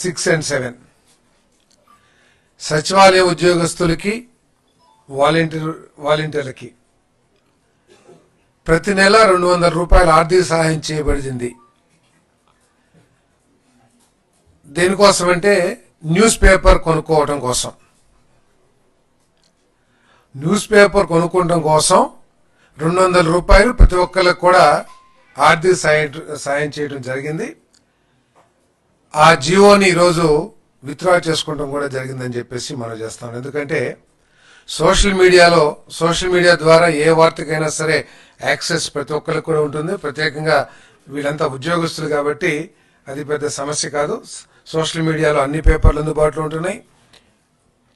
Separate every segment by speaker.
Speaker 1: Six and seven. సచివాలయ ఉద్యోగస్తులకి volunteer వాలంటీర్లకి ప్రతి నెల రెండు వందల రూపాయల ఆర్థిక సహాయం చేయబడింది దేనికోసం అంటే న్యూస్ పేపర్ కొనుక్కోవడం కోసం. న్యూస్ పేపర్ కొనుక్కోవడం కోసం రెండు వందల రూపాయలు ప్రతి ఒక్కరికి కూడా ఆర్థిక సాయం సాయం చేయడం జరిగింది. ఆ జియోని ఈరోజు విత్డ్రా చేసుకోవడం కూడా జరిగిందని చెప్పేసి మనం చేస్తాం. ఎందుకంటే సోషల్ మీడియాలో సోషల్ మీడియా ద్వారా ఏ వార్తకైనా సరే యాక్సెస్ ప్రతి ఒక్కరికి కూడా ఉంటుంది. ప్రత్యేకంగా వీళ్ళంతా ఉద్యోగస్తులు కాబట్టి అది పెద్ద సమస్య కాదు. సోషల్ మీడియాలో అన్ని పేపర్లు అందుబాటులో ఉంటున్నాయి.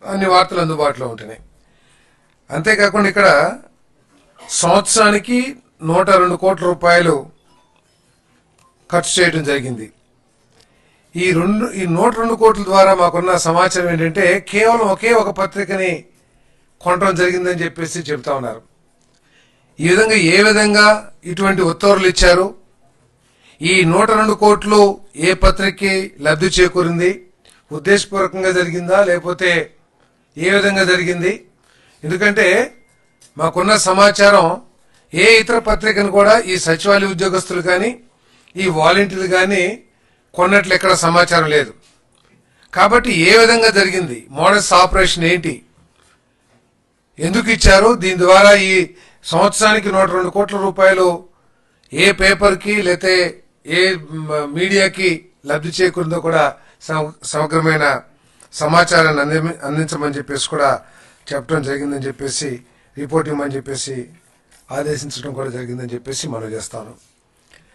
Speaker 1: అన్ని వార్తలు అందుబాటులో ఉంటున్నాయి. అంతేకాకుండా ఇక్కడ సంవత్సరానికి నూట రెండు కోట్ల రూపాయలు ఖర్చు చేయడం జరిగింది. ఈ రెండు ఈ నూట రెండు కోట్ల ద్వారా మాకున్న సమాచారం ఏంటంటే కేవలం ఒకే ఒక పత్రికని కొనడం జరిగిందని చెప్పేసి చెప్తా ఉన్నారు. ఈ విధంగా ఏ విధంగా ఇటువంటి ఉత్తర్వులు ఇచ్చారు? ఈ నూట రెండు కోట్లు ఏ పత్రికకి లబ్ధి చేకూరింది? ఉద్దేశపూర్వకంగా జరిగిందా? లేకపోతే ఏ విధంగా జరిగింది? ఎందుకంటే మాకున్న సమాచారం ఏ ఇతర పత్రికను కూడా ఈ సచివాలయ ఉద్యోగస్తులు కానీ ఈ వాలంటీర్లు కానీ కొన్నట్లు ఎక్కడ సమాచారం లేదు. కాబట్టి ఏ విధంగా జరిగింది? మోడల్స్ ఆపరేషన్ ఏంటి? ఎందుకు ఇచ్చారు? దీని ద్వారా ఈ సంవత్సరానికి నూట రెండు కోట్ల రూపాయలు ఏ పేపర్కి లేతే ఏ మీడియాకి లబ్ధి చేకూరిందో కూడా సమ- సమగ్రమైన సమాచారాన్ని అంది అందించమని చెప్పేసి కూడా చెప్పడం జరిగిందని చెప్పేసి రిపోర్ట్ ఇవ్వమని చెప్పేసి ఆదేశించడం కూడా జరిగిందని చెప్పేసి మనం చేస్తాను.